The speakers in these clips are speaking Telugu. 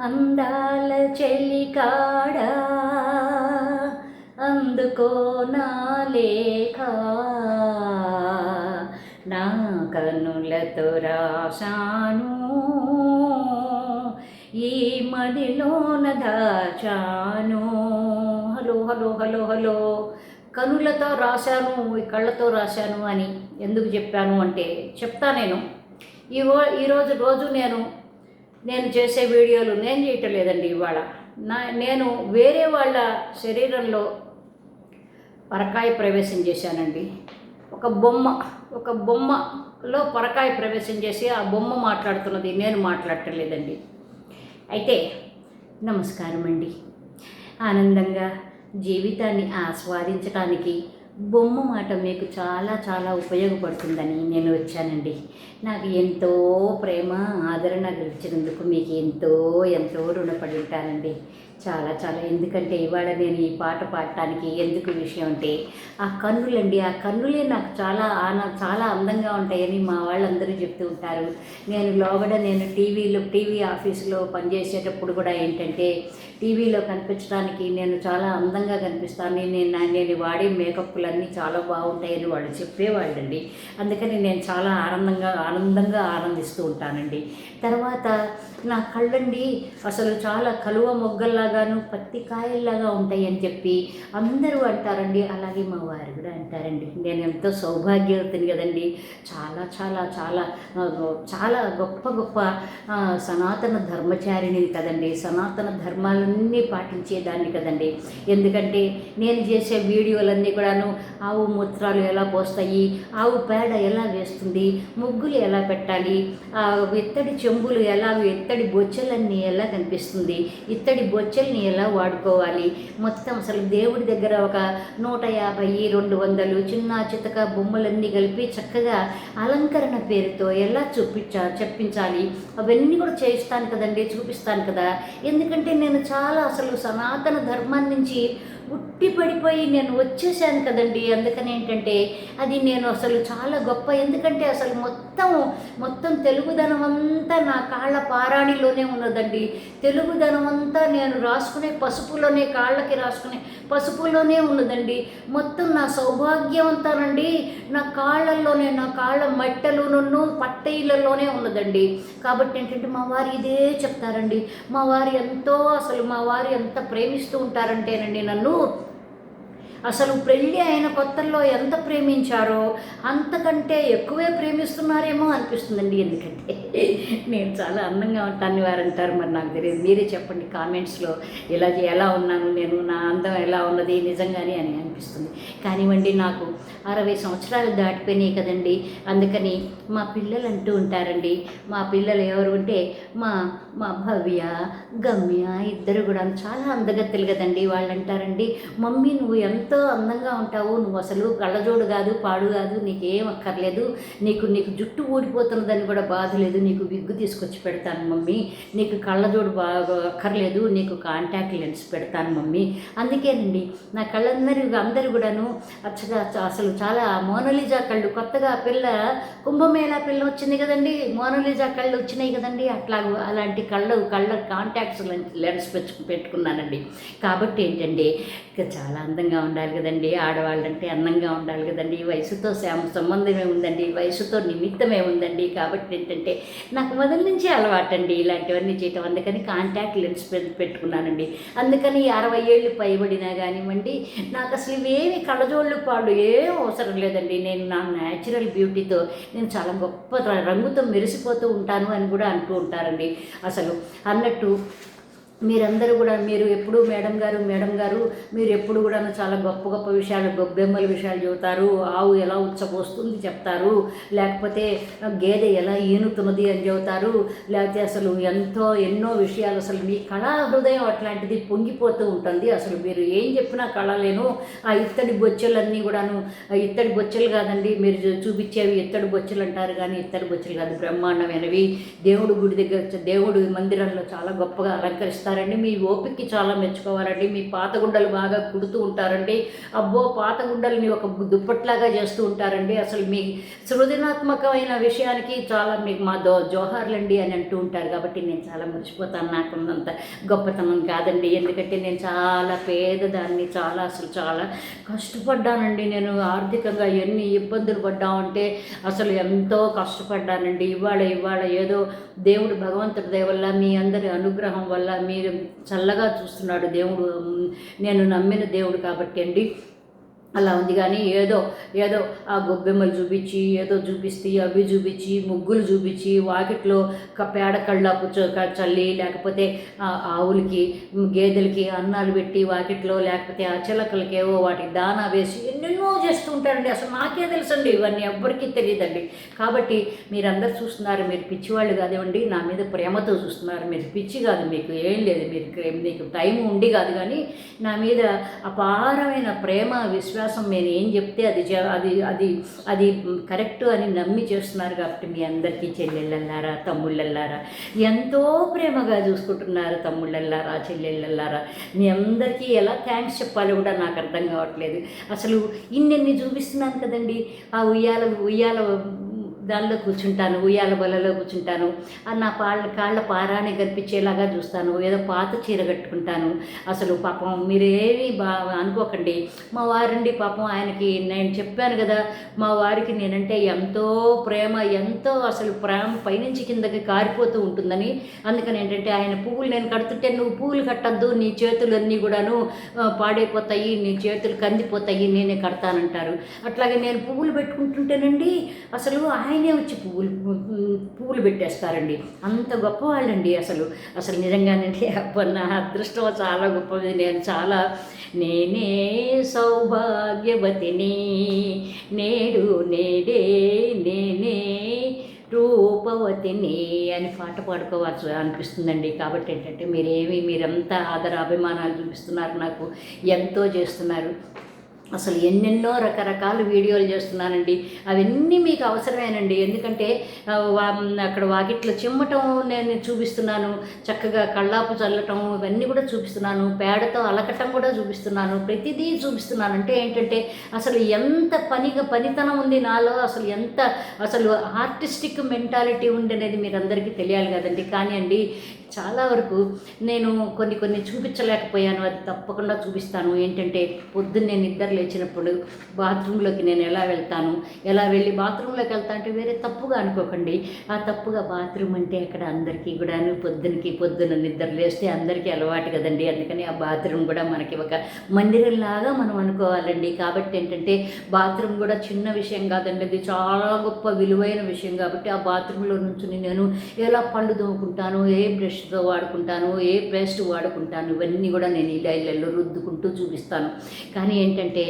అందాల చెలికాడా అందుకో నా లేఖ. నా కనులతో రాశాను ఈ మడిలోన దాచాను. Hello hello hello hello. కనులతో రాశాను ఈ కళ్ళతో రాశాను అని ఎందుకు చెప్పాను అంటే చెప్తా నేను. ఈ ఈరోజు రోజు నేను నేను చేసే వీడియోలు నేను చేయటం లేదండి ఇవాళ. నా నేను వేరే వాళ్ళ శరీరంలో పరకాయ ప్రవేశం చేశానండి. ఒక బొమ్మ ఒక బొమ్మలో పరకాయ ప్రవేశం చేసి ఆ బొమ్మ మాట్లాడుతున్నది నేను మాట్లాడటం లేదండి అయితే నమస్కారం అండి ఆనందంగా జీవితాన్ని ఆస్వాదించడానికి బొమ్మ మాట మీకు చాలా చాలా ఉపయోగపడుతుందని నేను వచ్చానండి. నాకు ఎంతో ప్రేమ ఆదరణ గెలిచినందుకు మీకు ఎంతో ఎంతో రుణపడి ఉంటానండి. చాలా చాలా. ఎందుకంటే ఇవాళ నేను ఈ పాట పాడటానికి ఎందుకు విషయం అంటే ఆ కన్నులండి ఆ కన్నులే నాకు చాలా ఆన చాలా అందంగా ఉంటాయని మా వాళ్ళందరూ చెప్తూ ఉంటారు. నేను లోగడ నేను టీవీలో టీవీ ఆఫీసులో పనిచేసేటప్పుడు కూడా ఏంటంటే టీవీలో కనిపించడానికి నేను చాలా అందంగా కనిపిస్తాను. నేను నేను వాడే మేకప్లన్నీ చాలా బాగుంటాయని వాళ్ళు చెప్పేవాళ్ళండి. అందుకని నేను చాలా ఆనందంగా ఆనందంగా ఆనందిస్తూ ఉంటానండి. తర్వాత నా కళ్ళండి అసలు చాలా కలువ మొగ్గల్లా కాయల్లాగాను పత్తి కాయల్లాగా ఉంటాయి అని చెప్పి అందరూ అంటారండి. అలాగే మా వారు కూడా అంటారండి. నేను ఎంతో సౌభాగ్యవతిని కదండి. చాలా చాలా చాలా చాలా గొప్ప గొప్ప సనాతన ధర్మచారిణి కదండి. సనాతన ధర్మాలన్నీ పాటించేదాన్ని కదండి. ఎందుకంటే నేను చేసే వీడియోలన్నీ కూడాను ఆవు మూత్రాలు ఎలా పోస్తాయి ఆవు పేడ ఎలా వేస్తుంది ముగ్గులు ఎలా పెట్టాలి ఆ ఇత్తడి చెంబులు ఎలా ఇత్తడి బొచ్చెలన్నీ ఎలా కనిపిస్తుంది ఇత్తడి బొచ్చెల్ని ఎలా వాడుకోవాలి. మొత్తం అసలు దేవుడి దగ్గర ఒక నూట యాభై రెండు వందలు చిన్న చితక బొమ్మలన్నీ కలిపి చక్కగా అలంకరణ పేరుతో ఎలా చూపించా చెప్పించాలి. అవన్నీ కూడా చేయిస్తాను కదండి చూపిస్తాను కదా. ఎందుకంటే నేను చాలా అసలు సనాతన ధర్మం నుంచి ఉట్టి పడిపోయి నేను వచ్చేసాను కదండి. అందుకని ఏంటంటే అది నేను అసలు చాలా గొప్ప ఎందుకంటే అసలు మొత్తం మొత్తం తెలుగుదనం అంతా నా కాళ్ళ పారాణిలోనే ఉన్నదండి. తెలుగుదనం అంతా నేను రాసుకునే పసుపులోనే కాళ్ళకి రాసుకునే పసుపులోనే ఉన్నదండి. మొత్తం నా సౌభాగ్యం అంతానండి. నా కాళ్ళల్లోనే నా కాళ్ళ మట్టలోనూ పట్టయిలలోనే ఉన్నదండి. కాబట్టి ఏంటంటే మా వారు ఇదే చెప్తారండి. మా వారు ఎంతో అసలు మా వారు ఎంత ప్రేమిస్తూ ఉంటారంటేనండి నన్ను అసలు పెళ్ళి అయిన కొత్తల్లో ఎంత ప్రేమించారో అంతకంటే ఎక్కువే ప్రేమిస్తున్నారేమో అనిపిస్తుందండి. ఎందుకంటే నేను చాలా అందంగా ఉంటాను వారు అంటారు. మరి నాకు తెలియదు. మీరే చెప్పండి కామెంట్స్లో ఇలా ఎలా ఉన్నాను? నేను నా అందం ఎలా ఉన్నది? నిజంగానే అని అనిపిస్తుంది. కానివ్వండి నాకు అరవై సంవత్సరాలు దాటిపోయినాయి కదండి. అందుకని మా పిల్లలు అంటూ ఉంటారండి. మా పిల్లలు ఎవరు అంటే మా మా భవ్య గమ్య ఇద్దరు కూడా చాలా అందగత్తెలు కదండి వాళ్ళు అంటారండి మమ్మీ నువ్వు ఎంతో అందంగా ఉంటావు నువ్వు అసలు కళ్ళజోడు కాదు పాడు కాదు నీకేం అక్కర్లేదు. నీకు నీకు జుట్టు ఊడిపోతున్నదని కూడా బాధ లేదు. నీకు విగ్గు తీసుకొచ్చి పెడతాను మమ్మీ. నీకు కళ్ళజోడు బాగా అక్కర్లేదు. నీకు కాంటాక్ట్ లెన్స్ పెడతాను మమ్మీ. అందుకేనండి నా కళ్ళందరూ అందరూ కూడాను అచ్చగా అసలు చాలా మోనలిజా కళ్ళు. కొత్తగా పిల్ల కుంభమేళా పిల్ల వచ్చింది కదండి. మోనలిజా కళ్ళు వచ్చినాయి కదండి. అట్లా అలాంటి కళ్ళు కళ్ళ కాంటాక్ట్స్ లెన్స్ పెట్టు పెట్టుకున్నానండి. కాబట్టి ఏంటంటే ఇక చాలా అందంగా ఉండాలి కదండి. ఆడవాళ్ళంటే అందంగా ఉండాలి కదండి. ఈ వయసుతో సంబంధమే ఉందండి. ఈ వయసుతో నిమిత్తమే ఉందండి. కాబట్టి ఏంటంటే నాకు మొదటి నుంచి అలవాటండి ఇలాంటివన్నీ చేయటం. అందుకని కాంటాక్ట్ లెన్స్ పెట్టుకున్నానండి. అందుకని అరవై ఏళ్ళు పైబడినా కానివ్వండి నాకు అసలు ఇవేమి కళ్ళజోళ్ళు పాడు ఏం అవసరం లేదండి. నేను నా న్యాచురల్ బ్యూటీతో నేను చాలా గొప్ప రంగుతో మెరిసిపోతూ ఉంటాను అని కూడా అంటూ ఉంటారండి. అసలు అన్నట్టు మీరందరూ కూడా మీరు ఎప్పుడు మేడం గారు మేడం గారు మీరు ఎప్పుడు కూడా చాలా గొప్ప గొప్ప విషయాలు గొబ్బెమ్మల విషయాలు చెబుతారు. ఆవు ఎలా ఉచ్చపోస్తుంది చెప్తారు. లేకపోతే గేదె ఎలా ఈనుతున్నది అని చెబుతారు. లేకపోతే అసలు ఎంతో ఎన్నో విషయాలు అసలు మీ కళా హృదయం అట్లాంటిది పొంగిపోతూ ఉంటుంది. అసలు మీరు ఏం చెప్పినా కళలేను. ఆ ఇత్తడి బొచ్చెలన్నీ కూడాను ఇత్తడి బొచ్చెలు కాదండి మీరు చూపించేవి ఇత్తడి బొచ్చెలు అంటారు కానీ ఇత్తడి బొచ్చెలు కాదు బ్రహ్మాండమైనవి. దేవుడు గుడి దగ్గర దేవుడు మందిరంలో చాలా గొప్పగా అలంకరిస్తారు. చేస్తారండి. మీ ఓపికకి చాలా మెచ్చుకోవాలండి. మీ పాత గుండలు బాగా కుడుతూ ఉంటారండి. అబ్బో పాత గుండల్ని ఒక దుప్పట్లాగా చేస్తూ ఉంటారండి. అసలు మీ సృజనాత్మకమైన విషయానికి చాలా మీకు మా దో జోహార్లండి అని అంటూ ఉంటారు. కాబట్టి నేను చాలా మర్చిపోతాను. నాకు ఉన్నంత గొప్పతనం కాదండి. ఎందుకంటే నేను చాలా పేదదాన్ని చాలా అసలు చాలా కష్టపడ్డానండి. నేను ఆర్థికంగా ఎన్ని ఇబ్బందులు పడ్డామంటే అసలు ఎంతో కష్టపడ్డానండి. ఇవాళ ఇవాళ ఏదో దేవుడు భగవంతుడి దయ వల్ల మీ అందరి అనుగ్రహం వల్ల మీ చల్లగా చూస్తున్నాడు దేవుడు. నేను నమ్మిన దేవుడు కాబట్టి అండి. అలా ఉంది కానీ ఏదో ఏదో ఆ గొబ్బెమ్మలు చూపించి ఏదో చూపిస్తే అవి చూపించి ముగ్గులు చూపించి వాకిట్లో పేడ కళ్ళ కూర్చో చల్లి లేకపోతే ఆవులకి గేదెలకి అన్నాలు పెట్టి వాకిట్లో లేకపోతే ఆ చిలకలకి ఏవో వాటికి దానా వేసి ఎన్నెన్నో చేస్తూ ఉంటారండి. అసలు నాకే తెలుసండి ఇవన్నీ ఎవ్వరికీ తెలియదండి. కాబట్టి మీరందరూ చూస్తున్నారు మీరు పిచ్చివాళ్ళు కాదేమండి నా మీద ప్రేమతో చూస్తున్నారు. మీరు పిచ్చి కాదు మీకు ఏం లేదు మీరు మీకు టైం ఉండి కాదు కానీ నా మీద అపారమైన ప్రేమ విశ్వాసం నేను ఏం చెప్తే అది అది అది అది కరెక్ట్ అని నమ్మి చేస్తున్నారు కాబట్టి మీ అందరికీ చెల్లెళ్ళల్లారా తమ్ముళ్ళల్లారా. ఎంతో ప్రేమగా చూసుకుంటున్నారు తమ్ముళ్ళల్లారా చెల్లెళ్ళల్లారా. మీ అందరికీ ఎలా థ్యాంక్స్ చెప్పాలో కూడా నాకు అర్థం కావట్లేదు. అసలు ఇన్నెన్ని చూపిస్తున్నాను కదండి. ఆ ఉయ్యాల ఉయ్యాల దానిలో కూర్చుంటాను ఉయ్యాల బలలో కూర్చుంటాను నా పాళ్ళ కాళ్ళ పారాన్ని కనిపించేలాగా చూస్తాను ఏదో పాత చీర కట్టుకుంటాను. అసలు పాపం మీరేమీ బా అనుకోకండి. మా వారండి పాపం ఆయనకి నేను చెప్పాను కదా మా వారికి నేనంటే ఎంతో ప్రేమ ఎంతో అసలు ప్రేమ పైనుంచి కిందకి కారిపోతూ ఉంటుందని. అందుకని ఏంటంటే ఆయన పువ్వులు నేను కడుతుంటే నువ్వు పువ్వులు కట్టద్దు నీ చేతులన్నీ కూడాను పాడైపోతాయి నీ చేతులు కందిపోతాయి నేనే కడతానంటారు. అట్లాగే నేను పువ్వులు పెట్టుకుంటుంటేనండి అసలు ఆయన వచ్చి పువ్వులు పువ్వులు పెట్టేస్తారండి. అంత గొప్పవాళ్ళండి అసలు. అసలు నిజంగానండి అప్పన్న నా అదృష్టం చాలా గొప్పది. నేను చాలా నేనే సౌభాగ్యవతిని. నేడు నేడే నేనే రూపవతిని అని పాట పాడుకోవచ్చు అనిపిస్తుందండి. కాబట్టి ఏంటంటే మీరేమి మీరంతా ఆదర అభిమానాలు చూపిస్తున్నారు నాకు ఎంతో చేస్తున్నారు. అసలు ఎన్నెన్నో రకరకాల వీడియోలు చేస్తున్నానండి. అవన్నీ మీకు అవసరమేనండి. ఎందుకంటే అక్కడ వాకిట్లో చిమ్మటం నేను చూపిస్తున్నాను. చక్కగా కళ్ళాపు చల్లటం ఇవన్నీ కూడా చూపిస్తున్నాను. పేడతో అలకటం కూడా చూపిస్తున్నాను. ప్రతిదీ చూపిస్తున్నాను. అంటే ఏంటంటే అసలు ఎంత పనిగా పనితనం ఉంది నాలో అసలు ఎంత అసలు ఆర్టిస్టిక్ మెంటాలిటీ ఉంది అనేది మీరు అందరికీ తెలియాలి కదండి. కానీ అండి చాలా వరకు నేను కొన్ని కొన్ని చూపించలేకపోయాను అది తప్పకుండా చూపిస్తాను. ఏంటంటే పొద్దున్నే నిద్ర లేచినప్పుడు బాత్రూంలోకి నేను ఎలా వెళ్తాను ఎలా వెళ్ళి బాత్రూంలోకి వెళ్తా అంటే వేరే తప్పుగా అనుకోకండి. ఆ తప్పుగా బాత్రూమ్ అంటే అక్కడ అందరికీ కూడా పొద్దునకి పొద్దున నిద్ర లేస్తే అందరికీ అలవాటు కదండి. అందుకని ఆ బాత్రూమ్ కూడా మనకి ఒక మందిరంలాగా మనం అనుకోవాలండి. కాబట్టి ఏంటంటే బాత్రూమ్ కూడా చిన్న విషయం కాదండి. అది చాలా గొప్ప విలువైన విషయం కాబట్టి ఆ బాత్రూంలో నుంచి నేను ఎలా పళ్ళు తోముకుంటాను ఏ పేస్ట్తో వాడుకుంటాను ఏ పేస్ట్ వాడుకుంటాను ఇవన్నీ కూడా నేను ఇలా ఇళ్ళల్లో రుద్దుకుంటూ చూపిస్తాను. కానీ ఏంటంటే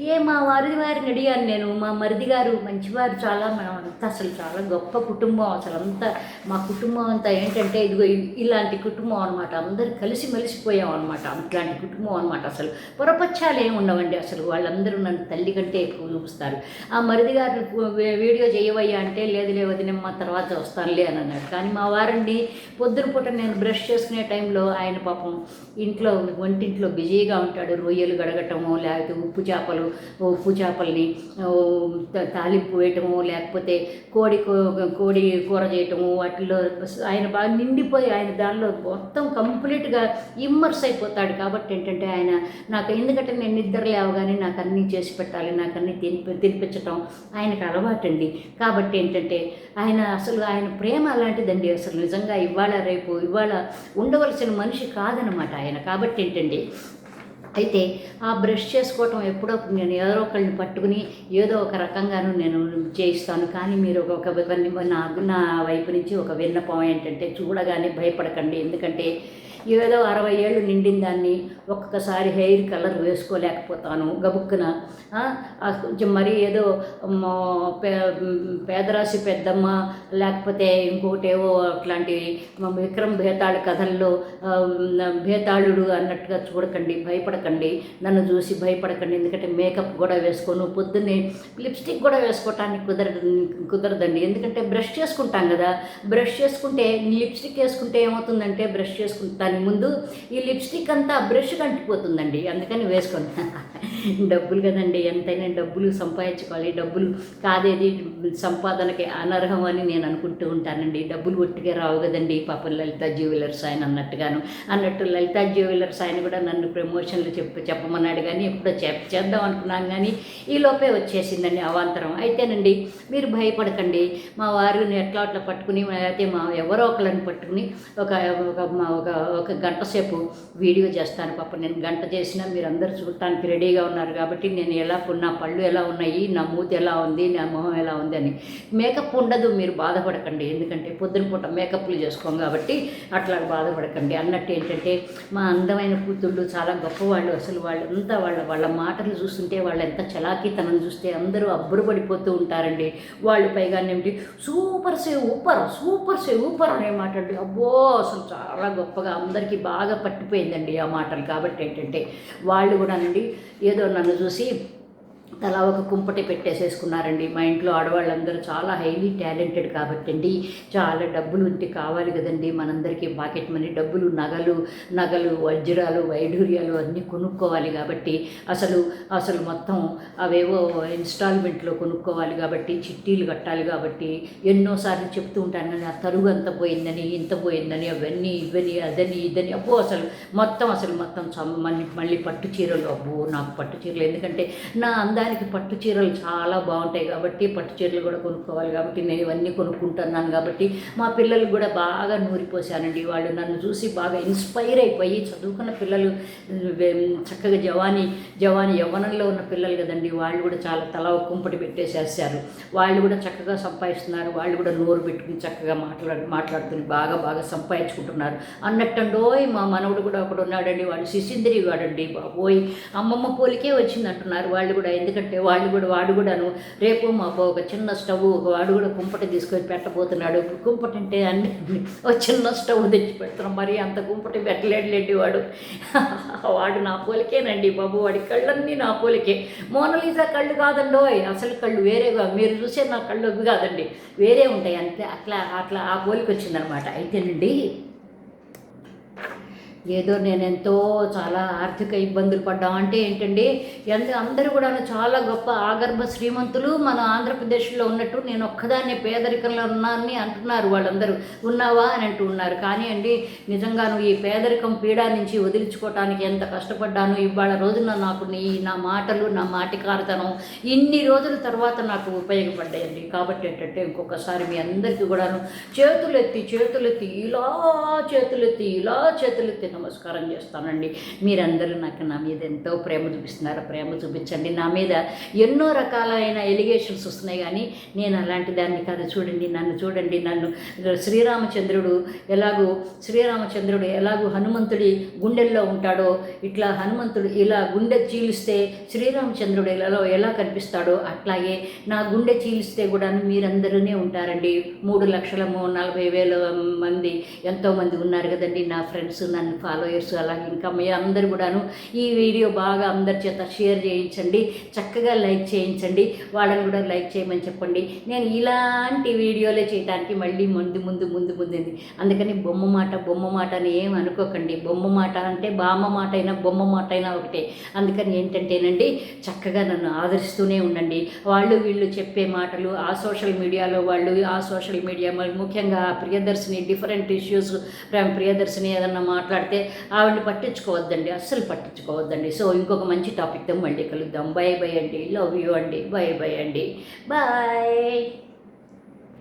ఏ మా వారి వారిని అడిగాను నేను మా మరిది గారు మంచివారు చాలా మనం అంతా అసలు చాలా గొప్ప కుటుంబం అసలు అంతా. మా కుటుంబం అంతా ఏంటంటే ఇదిగో ఇలాంటి కుటుంబం అనమాట అందరు కలిసి మెలిసిపోయాం అనమాట ఇట్లాంటి కుటుంబం అనమాట అసలు. పొరపచ్చాలు ఏమి ఉండవండి అసలు. వాళ్ళందరూ నన్ను తల్లి కంటే ఎక్కువ చూపిస్తారు. ఆ మరిది గారు వీడియో చేయవయ్యా అంటే లేదు లేదు వదినమ్మ తర్వాత వస్తానులే అని అన్నాడు. కానీ మా వారండి పొద్దున పూట నేను బ్రష్ చేసుకునే టైంలో ఆయన పాపం ఇంట్లో వంటింట్లో బిజీగా ఉంటాడు. రొయ్యలు గడగటము లేకపోతే ఉప్పు చేపలు ఉప్పు చేపల్ని తాలింపు వేయటము లేకపోతే కోడి కూ- కోడి కూర చేయటము వాటిలో ఆయన బాగా నిండిపోయి ఆయన దానిలో మొత్తం కంప్లీట్గా ఇమ్మర్స్ అయిపోతాడు. కాబట్టి ఏంటంటే ఆయన నాకు ఎందుకంటే నేను నిద్ర లేవగానే నాకు అన్నీ చేసి పెట్టాలి నాకు అన్నీ తినిపి తినిపించటం ఆయనకు అలవాటండి. కాబట్టి ఏంటంటే ఆయన అసలు ఆయన ప్రేమ అలాంటిదండి. అసలు నిజంగా ఇవాళ రేపు ఇవాళ ఉండవలసిన మనిషి కాదనమాట ఆయన. కాబట్టి ఏంటండి అయితే ఆ బ్రష్ చేసుకోవటం ఎప్పుడో నేను ఎవరో ఒకళ్ళని పట్టుకుని ఏదో ఒక రకంగాను నేను చేయిస్తాను. కానీ మీరు ఒక ఒక- నా నా వైపు నుంచి ఒక విన్నపం ఏంటంటే చూడగానే భయపడకండి. ఎందుకంటే ఏదో అరవై ఏళ్ళు నిండిన దాన్ని ఒక్కొక్కసారి హెయిర్ కలర్ వేసుకోలేకపోతాను గబుక్కున. కొంచెం మరీ ఏదో పేదరాశి పెద్దమ్మ లేకపోతే ఇంకోటేవో అట్లాంటివి అట్లాంటి విక్రమ్ భేతాళ కథల్లో భేతాళుడు అన్నట్టుగా చూడకండి భయపడకండి భయపడకండి నన్ను చూసి భయపడకండి ఎందుకంటే మేకప్ కూడా వేసుకోను పొద్దున్నే లిప్స్టిక్ కూడా వేసుకోవటానికి కుదరదు కుదరదండి. ఎందుకంటే బ్రష్ చేసుకుంటాం కదా బ్రష్ చేసుకుంటే లిప్స్టిక్ వేసుకుంటే ఏమవుతుందంటే బ్రష్ చేసుకుంటాను దాని ముందు ఈ లిప్స్టిక్ అంతా బ్రష్ కంటిపోతుందండి. అందుకని వేసుకోండి డబ్బులు కదండి. ఎంతైనా డబ్బులు సంపాదించుకోవాలి. డబ్బులు కాదేది? సంపాదనకి అనర్హం అని నేను అనుకుంటూ ఉంటానండి. డబ్బులు ఒట్టిగా రావు కదండి. పాపం లలిత జ్యువెలర్స్ ఆయన అన్నట్టుగాను. అన్నట్టు లలిత జ్యువెలర్స్ ఆయన కూడా నన్ను ప్రమోషన్లు చెప్ప చెప్పమన్నాడు కానీ ఎప్పుడో చెప్ చేద్దాం అనుకున్నాను కానీ ఈ లోపే వచ్చేసిందండి అవాంతరం. అయితేనండి మీరు భయపడకండి. మా వారిని ఎట్లా అట్లా పట్టుకుని అయితే మా ఎవరో ఒకళ్ళని పట్టుకుని ఒక ఒక మా- ఒక ఒక గంట సేపు వీడియో చేస్తాను. పాప నేను గంట చేసినా మీరు అందరు చూడటానికి రెడీగా ఉన్నారు కాబట్టి నేను ఎలా నా పళ్ళు ఎలా ఉన్నాయి నా మూతి ఎలా ఉంది నా మొహం ఎలా ఉంది అని మేకప్ ఉండదు మీరు బాధపడకండి. ఎందుకంటే పొద్దున పూట మేకప్లు చేసుకోం కాబట్టి అట్లా బాధపడకండి. అన్నట్టు ఏంటంటే మా అందమైన కూతుళ్ళు చాలా గొప్పవాళ్ళు అసలు వాళ్ళంతా వాళ్ళ వాళ్ళ మాటలు చూస్తుంటే వాళ్ళు ఎంత చలాకీతనం చూస్తే అందరూ అబ్బురపడిపోతూ ఉంటారండి. వాళ్ళు పైగా ఏమిటి సూపర్ సే ఊపర్ సూపర్ సే ఊపర్ అనే మాట అబ్బో అసలు చాలా గొప్పగా అందరికీ బాగా పట్టిపోయిందండి ఆ మాటలు. కాబట్టి ఏంటంటే వాళ్ళు కూడానండి ఏదో నన్ను చూసి తలా ఒక కుంపటి పెట్టేసేసుకున్నారండి. మా ఇంట్లో ఆడవాళ్ళందరూ చాలా హైలీ టాలెంటెడ్ కాబట్టి అండి చాలా డబ్బులు ఉంటే కావాలి కదండి. మనందరికీ పాకెట్ మనీ డబ్బులు నగలు నగలు వజ్రాలు వైఢూర్యాలు అన్నీ కొనుక్కోవాలి కాబట్టి అసలు అసలు మొత్తం అవేవో ఇన్స్టాల్మెంట్లో కొనుక్కోవాలి కాబట్టి చిట్టీలు కట్టాలి కాబట్టి ఎన్నోసార్లు చెప్తూ ఉంటాను కానీ ఆ తరుగు అంత పోయిందని ఇంత పోయిందని అవన్నీ ఇవని అదని ఇదని అబ్బో అసలు మొత్తం అసలు మొత్తం మళ్ళీ మళ్ళీ పట్టు చీరలు అబ్బో నాకు పట్టు చీరలు. ఎందుకంటే నా దానికి పట్టు చీరలు చాలా బాగుంటాయి కాబట్టి పట్టు చీరలు కూడా కొనుక్కోవాలి కాబట్టి నేను ఇవన్నీ కొనుక్కుంటున్నాను కాబట్టి మా పిల్లలు కూడా బాగా నూరిపోసానండి వాళ్ళు నన్ను చూసి బాగా ఇన్స్పైర్ అయిపోయి చదువుకున్న పిల్లలు చక్కగా జవానీ జవానీ యవ్వనంలో ఉన్న పిల్లలు కదండి. వాళ్ళు కూడా చాలా తల కుంపటి పెట్టేసేసారు వాళ్ళు కూడా చక్కగా సంపాదిస్తున్నారు. వాళ్ళు కూడా నోరు పెట్టుకుని చక్కగా మాట్లాడు మాట్లాడుకుని బాగా బాగా సంపాదించుకుంటున్నారు. అన్నట్టండోయ్ మా మనవడు కూడా ఒకడు ఉన్నాడండి. వాడు శిశింద్రి వాడండి బాబోయ్. అమ్మమ్మ పోలికే వచ్చింది అంటున్నారు వాళ్ళు కూడా ఎందుకంటే వాళ్ళు కూడా వాడు కూడాను రేపు మాకు ఒక చిన్న స్టవ్ ఒక వాడు కూడా కుంపటి తీసుకొని పెట్టబోతున్నాడు. కుంపటి అంటే అన్ని ఒక చిన్న స్టవ్ తెచ్చి పెడుతున్నాం మరి అంత కుంపటి పెట్టలేడులేండి వాడు. వాడు నా పోలికేనండి బాబు. వాడి కళ్ళన్నీ నా పోలికే. మోనలీసా కళ్ళు కాదండోయ్. అసలు కళ్ళు వేరేగా మీరు చూసే నా కళ్ళు కాదండి. వేరే ఉంటాయి అంతే. అట్లా అట్లా ఆ పోలికి వచ్చిందనమాట. అయితేనండి ఏదో నేను ఎంతో చాలా ఆర్థిక ఇబ్బందులు పడ్డాం అంటే ఏంటండి ఎంత అందరూ కూడా చాలా గొప్ప ఆగర్భ శ్రీమంతులు. మన ఆంధ్రప్రదేశ్లో ఉన్నట్టు నేను ఒక్కదాన్నే పేదరికంలో ఉన్నానని అంటున్నారు వాళ్ళందరూ. ఉన్నావా అని అంటూ ఉన్నారు. కానీ అండి నిజంగాను ఈ పేదరికం పీడ నుంచి వదిలించుకోవటానికి ఎంత కష్టపడ్డాను ఇవాళ రోజున నాకు నీ నా మాటలు నా మాటికారతనం ఇన్ని రోజుల తర్వాత నాకు ఉపయోగపడ్డాయండి. కాబట్టి ఏంటంటే ఇంకొకసారి మీ అందరికీ కూడాను చేతులెత్తి చేతులెత్తి ఇలా చేతులెత్తి ఇలా చేతులెత్తి నమస్కారం చేస్తానండి. మీరందరూ నాకు నా మీద ఎంతో ప్రేమ చూపిస్తున్నారు. ప్రేమ చూపించండి. నా మీద ఎన్నో రకాలైన ఎలిగేషన్స్ వస్తున్నాయి కానీ నేను అలాంటి దాన్ని కాదు. చూడండి నన్ను చూడండి. నన్ను శ్రీరామచంద్రుడు ఎలాగూ శ్రీరామచంద్రుడు ఎలాగూ హనుమంతుడి గుండెల్లో ఉంటాడో ఇట్లా హనుమంతుడు ఇలా గుండె చీలిస్తే శ్రీరామచంద్రుడు ఎలా ఎలా కనిపిస్తాడో అట్లాగే నా గుండె చీలిస్తే కూడా మీరందరూనే ఉంటారండి. మూడు లక్షల నలభై వేల మంది ఎంతోమంది ఉన్నారు కదండి నా ఫ్రెండ్స్ నన్ను ఫాలోయర్స్ అలాగే ఇంకా మీ అందరు కూడాను ఈ వీడియో బాగా అందరి చేత షేర్ చేయించండి చక్కగా లైక్ చేయించండి వాళ్ళని కూడా లైక్ చేయమని చెప్పండి. నేను ఇలాంటి వీడియోలే చేయడానికి మళ్ళీ ముందు ముందు ముందు ముందుంది అందుకని బొమ్మ మాట బొమ్మ మాట అని ఏం అనుకోకండి. బొమ్మ మాట అంటే బామ్మ మాట అయినా బొమ్మ మాట అయినా ఒకటే. అందుకని ఏంటంటేనండి చక్కగా నన్ను ఆదరిస్తూనే ఉండండి. వాళ్ళు వీళ్ళు చెప్పే మాటలు ఆ సోషల్ మీడియాలో వాళ్ళు ఆ సోషల్ మీడియా ముఖ్యంగా ప్రియదర్శిని డిఫరెంట్ ఇష్యూస్ ప్రియదర్శిని ఏదన్నా మాట్లాడుతూ ఆవిడని పట్టించుకోవద్దండి అస్సలు పట్టించుకోవద్దండి. సో ఇంకొక మంచి టాపిక్తో మళ్ళీ కలుద్దాం. బై బై అండి. లవ్ యూ అండి. బై బై అండి. బాయ్